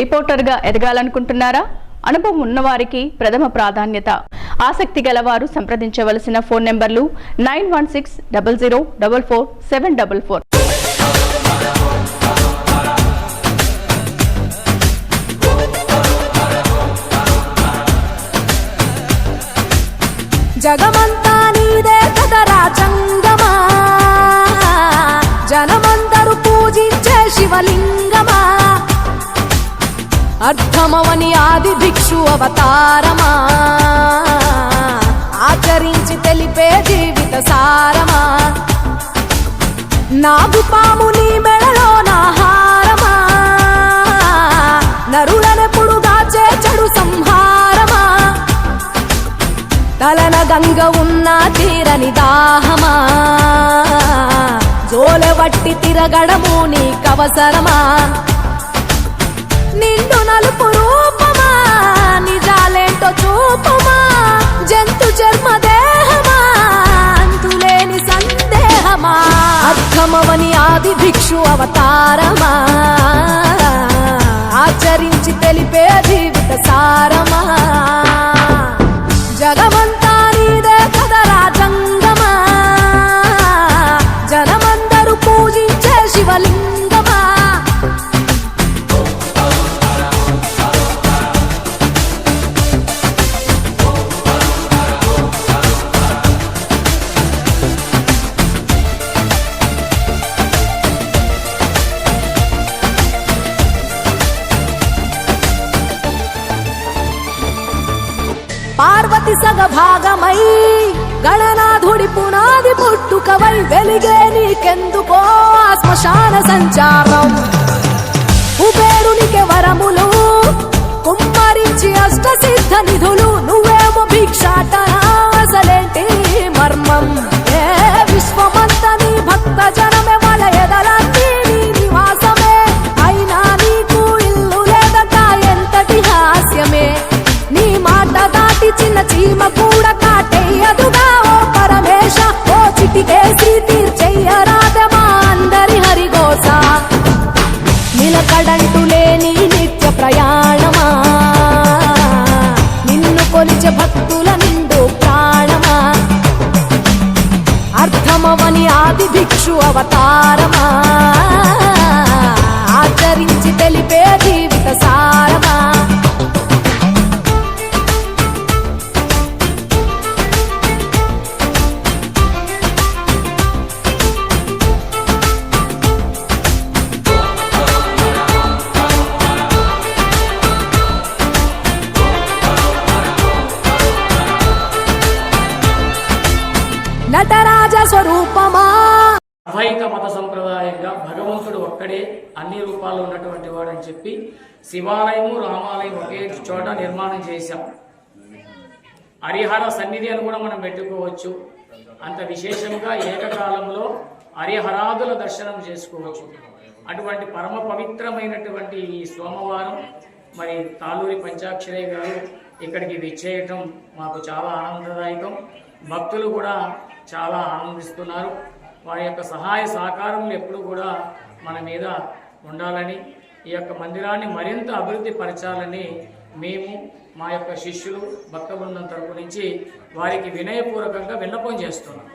రిపోర్టర్గా ఎదగాలనుకుంటున్నారా? అనుభవం ఉన్నవారికి ప్రథమ ప్రాధాన్యత. ఆసక్తి గలవారు సంప్రదించవలసిన ఫోన్ నెంబర్లు nine one six double zero double four seven double four. జగమంతా నీదే కదరా చంగమా జనమందరూ పూజించే శివలింగమా? అర్థమవని ఆది భిక్షు అవతారమా? ఆచరించి తెలిపే జీవిత సారమా? నాగుపాము నీ మెడలో నాహారమా నరులనెప్పుడు దాచే చెడు సంహారమా? తలన గంగ ఉన్న తీరని దాహమా? జోలవట్టి తిరగడము నీకవసరమా? నిండు నలుపు రూపమా నిజాలేంటో చూపమా? జంతు చర్మ దేహమా? అంతులేని సందేహమా? అర్థమవని ఆది భిక్షు అవతారమా? ఆచరించి తెలిపే జీవిత సారమా? గణనాథుడి పునాది పుట్టుకవై వెలిగే నీకెందుకో ఆ శ్మశాన సంచారం? కుబేరునికి వరములు కుమ్మరించి అష్ట సిద్ధ నిధులు నువ్వేమో భిక్షాటన అసలేంటి మర్మం? ఏ విశ్వమంత నీ భక్త జనమే వాళ్ళ ఎదలన్నీ నివాసమే? అయినా నీకు ఇల్లు లేదట ఎంతటి హాస్యమే? నీ మాట దాటి చిన్న చీమ ఆది భిక్షు అవతారమా? ఆచరించి తెలిపే జీవిత సారమా? నటరా అద్వైత మత సంప్రదాయంగా భగవంతుడు ఒక్కడే అన్ని రూపాల్లో ఉన్నటువంటి వాడని చెప్పి శివాలయము రామాలయం ఒకే చోట నిర్మాణం చేశాం. హరిహర సన్నిధి అని కూడా మనం పెట్టుకోవచ్చు. అంత విశేషంగా ఏకకాలంలో హరిహరాదుల దర్శనం చేసుకోవచ్చు. అటువంటి పరమ పవిత్రమైనటువంటి ఈ సోమవారం మరి తాలూరి పంచాక్షరయ్య గారు ఇక్కడికి విచ్చేయటం మాకు చాలా ఆనందదాయకం. భక్తులు కూడా చాలా ఆనందిస్తున్నారు. వారి యొక్క సహాయ సహకారములు ఎప్పుడు కూడా మన మీద ఉండాలని ఈ యొక్క మందిరాన్ని మరింత అభివృద్ధి పరచాలని మేము మా యొక్క శిష్యులు భక్త బృందం తరపు నుంచి వారికి వినయపూర్వకంగా విన్నపం చేస్తున్నాం.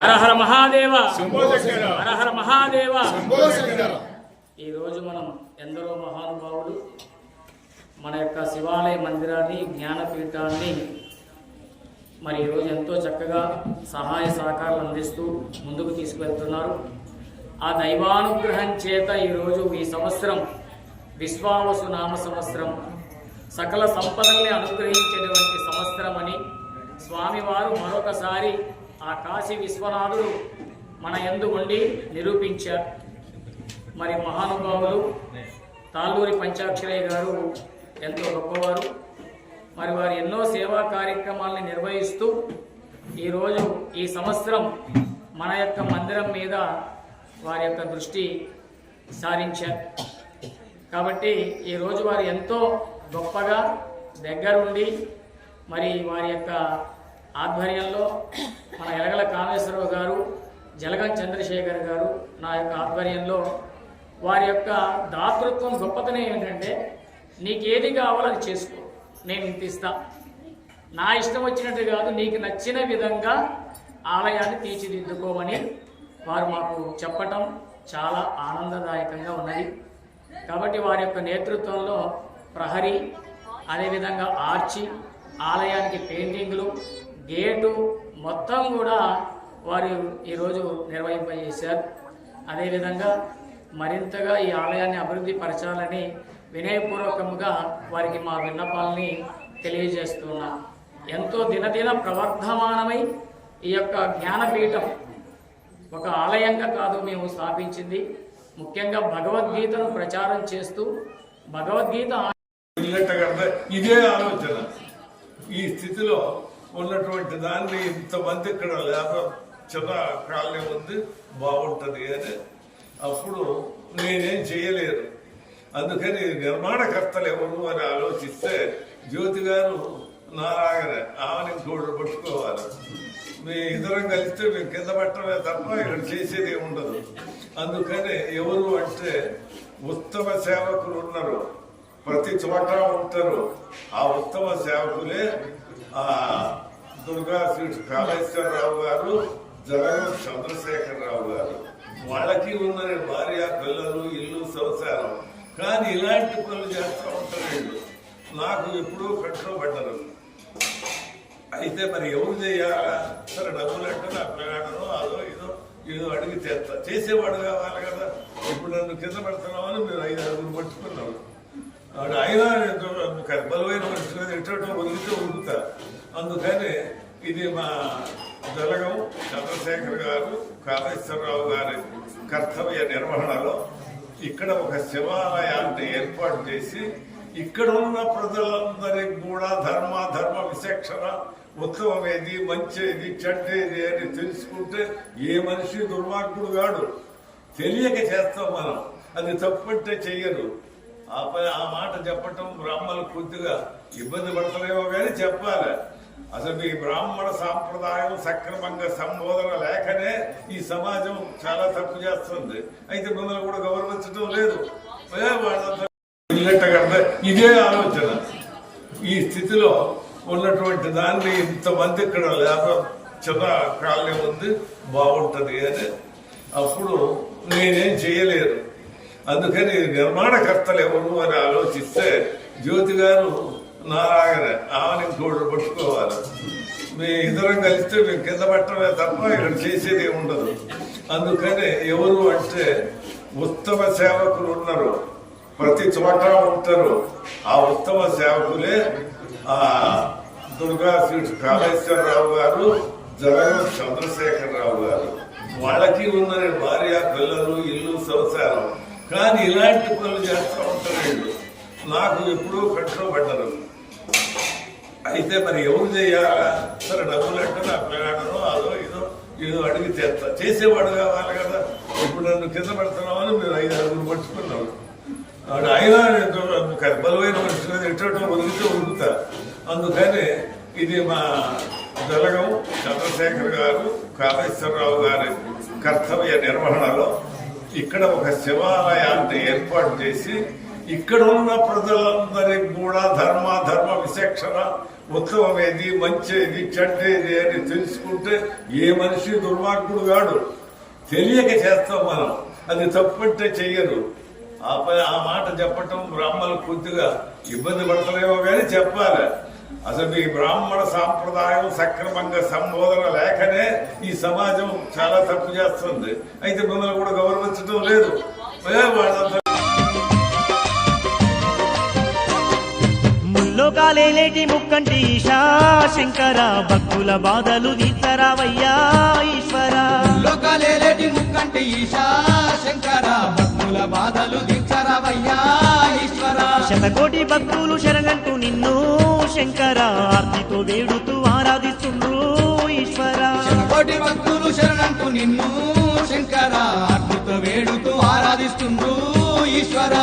హరహర మహాదేవ! హరహర మహాదేవ! ఈరోజు మనం ఎందరో మహానుభావులు మన యొక్క శివాలయ మందిరాన్ని జ్ఞానపీఠాన్ని మరి ఈరోజు ఎంతో చక్కగా సహాయ సహకారాలు అందిస్తూ ముందుకు తీసుకువెళ్తున్నారు. ఆ దైవానుగ్రహం చేత ఈరోజు ఈ సంవత్సరం విశ్వావసు నామ సంవత్సరం. సకల సంపదల్ని అనుగ్రహించేటువంటి సంవత్సరం అని స్వామివారు మరొకసారి ఆ కాశీ విశ్వనాథుడు మన ఎందు ఉండి నిరూపించారు. మరి మహానుభావులు తాళ్ళూరి పంచాక్షరయ్య గారు ఎంతో గొప్పవారు. మరి వారు ఎన్నో సేవా కార్యక్రమాలను నిర్వహిస్తూ ఈరోజు ఈ సంవత్సరం మన యొక్క మందిరం మీద వారి యొక్క దృష్టి సారించారు. కాబట్టి ఈరోజు వారు ఎంతో గొప్పగా దగ్గరుండి మరి వారి యొక్క ఆధ్వర్యంలో మన ఎలగల కామేశ్వరరావు గారు జలగం చంద్రశేఖర్ గారు నా యొక్క ఆధ్వర్యంలో వారి యొక్క దాతృత్వం గొప్పతనం ఏంటంటే నీకు ఏది చేసుకో. నేను ఇంత ఇస్తా. నా ఇష్టం వచ్చినట్టు కాదు నీకు నచ్చిన విధంగా ఆలయాన్ని తీర్చిదిద్దుకోమని వారు మాకు చెప్పటం చాలా ఆనందదాయకంగా ఉన్నది. కాబట్టి వారి యొక్క నేతృత్వంలో ప్రహరీ అదేవిధంగా ఆర్చి ఆలయానికి పెయింటింగ్లు గేటు మొత్తం కూడా వారు ఈరోజు నిర్వహింపజేశారు. అదేవిధంగా మరింతగా ఈ ఆలయాన్ని అభివృద్ధి పరచాలని వినయపూర్వకముగా వారికి మా విన్నపాలని తెలియజేస్తున్నా. ఎంతో దినదిన ప్రవర్ధమానమై ఈ యొక్క జ్ఞానపీఠం ఒక ఆలయంగా కాదు మేము స్థాపించింది. ముఖ్యంగా భగవద్గీతను ప్రచారం చేస్తూ భగవద్గీత ఇదే ఆలోచన. ఈ స్థితిలో ఉన్నటువంటి దాన్ని ఇంతమంది ఇక్కడ లేక చిన్న కాలనీ ఉంది బాగుంటుంది అని అప్పుడు నేనేం చేయలేదు. అందుకని నిర్మాణకర్తలు ఎవరు అని ఆలోచిస్తే జ్యోతి గారు నారాయణ ఆమెను ఇంకోటి పట్టుకోవాలి. మీ ఇద్దరం కలిస్తే మేము కింద పట్టమే తప్ప ఇక్కడ చేసేది ఉండదు అందుకని ఎవరు అంటే ఉత్తమ సేవకులు ఉన్నారు. ప్రతి చోట ఉంటారు. ఆ ఉత్తమ సేవకులే ఆ దుర్గా శ్రీ కాళేశ్వరరావు గారు జగన్ చంద్రశేఖరరావు గారు. వాళ్ళకి ఉన్నది భార్య పిల్లలు ఇల్లు సంసారం. కానీ ఇలాంటి పనులు చేస్తూ ఉంటారు నాకు ఎప్పుడూ కంట్లో పడ్డరు అయితే మరి ఎవరు చేయాలా? సరే డబ్బులు అంటే నా ప్రయాణం అదో ఏదో ఏదో అడిగి చేస్తా. చేసేవాడు కావాలి కదా. ఇప్పుడు నన్ను కింద పెడుతున్నామని మీరు ఐదు అడుగులు పట్టుకున్నావు వాడు అయినా బలమైన మనిషి ఎట్టడం వదిలితే ఉరుకుతా అందుకని ఇది మా జలగం చంద్రశేఖర్ గారు కాళేశ్వరరావు గారి కర్తవ్య నిర్వహణలో ఇక్కడ ఒక శివాలయాన్ని ఏర్పాటు చేసి ఇక్కడ ఉన్న ప్రజలందరికి కూడా ధర్మ ధర్మ విచక్షణ ఉత్తమమేది మంచిది చెడ్డేది అని తెలుసుకుంటే ఏ మనిషి దుర్మార్గుడు కాడు. తెలియక చేస్తాం మనం. అది తప్పంటే చెయ్యరు. ఆ ప- ఆ మాట చెప్పటం బ్రాహ్మణులు కొద్దిగా ఇబ్బంది పడతలేమో కానీ చెప్పాలి. అసలు మీ బ్రాహ్మణ సాంప్రదాయం సక్రమంగా సంబోధన లేకనే ఈ సమాజం చాలా తప్పు చేస్తుంది. అయితే మిమ్మల్ని కూడా గౌరవించడం లేదు. వాళ్ళంతా ఇదే ఆలోచన. ఈ స్థితిలో ఉన్నటువంటి దాన్ని ఇంతమంది ఇక్కడ లేక చిన్న కాలనీ ఉంది బాగుంటుంది అని అప్పుడు నేనేం చేయలేను. అందుకని నిర్మాణకర్తలు ఎవరు అని ఆలోచిస్తే జ్యోతి గారు నారాయణ ఆమెని గోడు పట్టుకోవాలి. మీ ఇద్దరం కలిస్తే మేము కింద పట్టమే తప్ప ఇక్కడ చేసేది ఉండదు. అందుకని ఎవరు అంటే ఉత్తమ సేవకులు ఉన్నారు. ప్రతి చోట ఉంటారు. ఆ ఉత్తమ సేవకులే ఆ దుర్గా శ్రీ కాళేశ్వరరావు గారు జగన్ చంద్రశేఖరరావు గారు. వాళ్ళకి ఉన్న భార్య పిల్లలు ఇల్లు సంసారం. కానీ ఇలాంటి పనులు చేస్తూ ఉంటారు నాకు ఎప్పుడూ కట్టుబడ్డరు అయితే మరి ఎవరు చేయాలా? సరే డబ్బులు అంటారు ఆ పిల్లగాడనో అదో ఇదో ఏదో అడిగి చేస్తా. చేసేవాడు కావాలి కదా. ఇప్పుడు నన్ను కింద పెడుతున్నామని మీరు ఐదు అడుగులు పట్టుకున్నావు వాడు అయినా బలమైన మనిషి కదా. ఎట్టడం వదిలితే ఉరుకుతా అందుకని ఇది మా జలగం చంద్రశేఖర్ గారు కాళేశ్వరరావు గారి కర్తవ్య నిర్వహణలో ఇక్కడ ఒక శివాలయాన్ని ఏర్పాటు చేసి ఇక్కడ ఉన్న ప్రజలందరికీ కూడా ధర్మ ధర్మ విచక్షణ ఉత్తమమేది మంచిది చెడ్డేది అని తెలుసుకుంటే ఏ మనిషి దుర్మార్గుడు కాడు. తెలియక చేస్తాం మనం. అది తప్పంటే చెయ్యరు. ఆ ప- ఆ మాట చెప్పటం బ్రాహ్మణులు కొద్దిగా ఇబ్బంది పడతలేమో కానీ చెప్పాలి. అసలు మీ బ్రాహ్మణ సాంప్రదాయం సక్రమంగా సంబోధన లేకనే ఈ సమాజం చాలా తప్పు చేస్తుంది. అయితే మిమ్మల్ని కూడా గౌరవించడం లేదు. కాలేలేటి ముక్కంటి ఈశా. శంకర భక్తుల బాధలు తీర్చరావయ్యా ఈశ్వర. లోకాలేటి ముక్కంటి ఈశా. శంకర భక్తుల బాధలు దించరవయ్యా ఈశ్వర. శతకోటి భక్తులు శరణంటూ నిన్ను. శంకర ఆర్తితో వేడుతూ ఆరాధిస్తుండ్రు ఈశ్వర. కోటి భక్తులు శరణంటూ నిన్ను. శంకర అద్భుత వేడుతూ ఆరాధిస్తుండ్రు ఈశ్వర.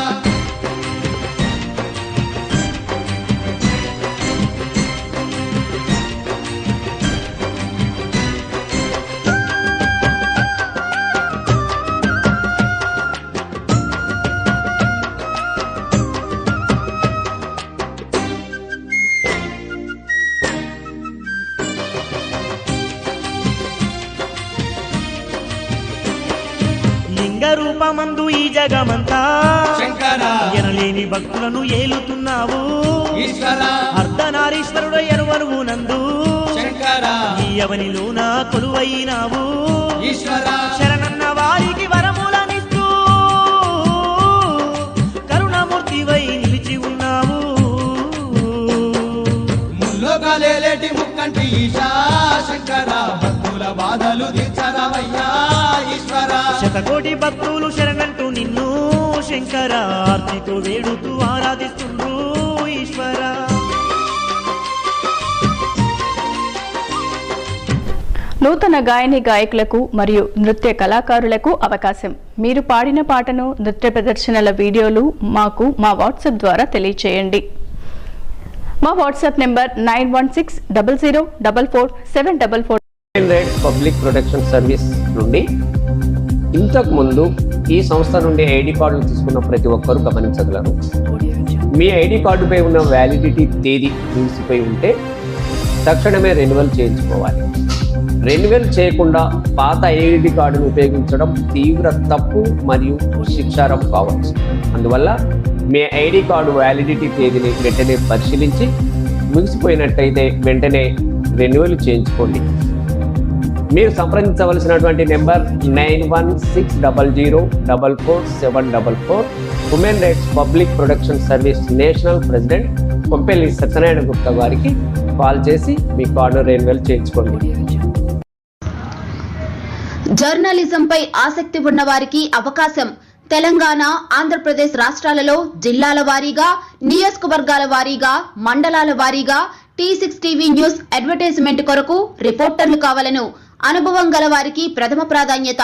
రూపమందు ఈ జగమంతా. ఎనలేని భక్తులను ఏలుతున్నావు. అర్ధనారీశ్వరుడు ఎరువనువు నందు. ఈ అవనిలోన కొలువైనావు. ఈశ్వర. శరణన్న వారికి వరములనిస్తూ కరుణమూర్తివై నిలిచి ఉన్నావు. ముల్లోకాలేటి ముక్కంటి ఈశా. శంకర భక్తుల బాధలు తీర్చరవయ్యా. శతకోటి భక్తులు శరణంటూ నిన్ను శంకర ఆర్తితో వేడుతూ ఆరాధిస్తుండ్రు ఈశ్వర. నూతన గాయని గాయకులకు మరియు నృత్య కళాకారులకు అవకాశం. మీరు పాడిన పాటను నృత్య ప్రదర్శనల వీడియోలు మాకు మా వాట్సాప్ ద్వారా తెలియచేయండి. మా WhatsApp number nine one six double zero double four seven double four. Public protection service నుండి ఇంతకుముందు ఈ సంస్థ నుండి ఐడి కార్డులు తీసుకున్న ప్రతి ఒక్కరూ గమనించగలరు. మీ ఐడి కార్డుపై ఉన్న వ్యాలిడిటీ తేదీ ముగిసిపోయి ఉంటే తక్షణమే రెన్యువల్ చేయించుకోవాలి. రెన్యువల్ చేయకుండా పాత ఐడి కార్డును ఉపయోగించడం తీవ్ర తప్పు మరియు శిక్షారం కావచ్చు. అందువల్ల మీ ఐడి కార్డు వ్యాలిడిటీ తేదీని వెంటనే పరిశీలించి ముగిసిపోయినట్టయితే వెంటనే రెన్యువల్ చేయించుకోండి. మీరు సంప్రదించవలసినటువంటి number nine one six double zero double four seven double four. Women rights public production service national president Kompelli Satyanarayana Gupta గారికి కాల్ చేసి మీ కార్డు రెన్యువల్ చేయించుకోండి. జర్నలిజంపై ఆసక్తి ఉన్న వారికి అవకాశం. తెలంగాణ ఆంధ్రప్రదేశ్ రాష్ట్రాలలో జిల్లాల వారీగా నియోజకవర్గాల వారీగా మండలాల వారీగా T six TV news advertisement కొరకు రిపోర్టర్లు కావాలను. అనుభవం గల వారికి ప్రథమ ప్రాధాన్యత.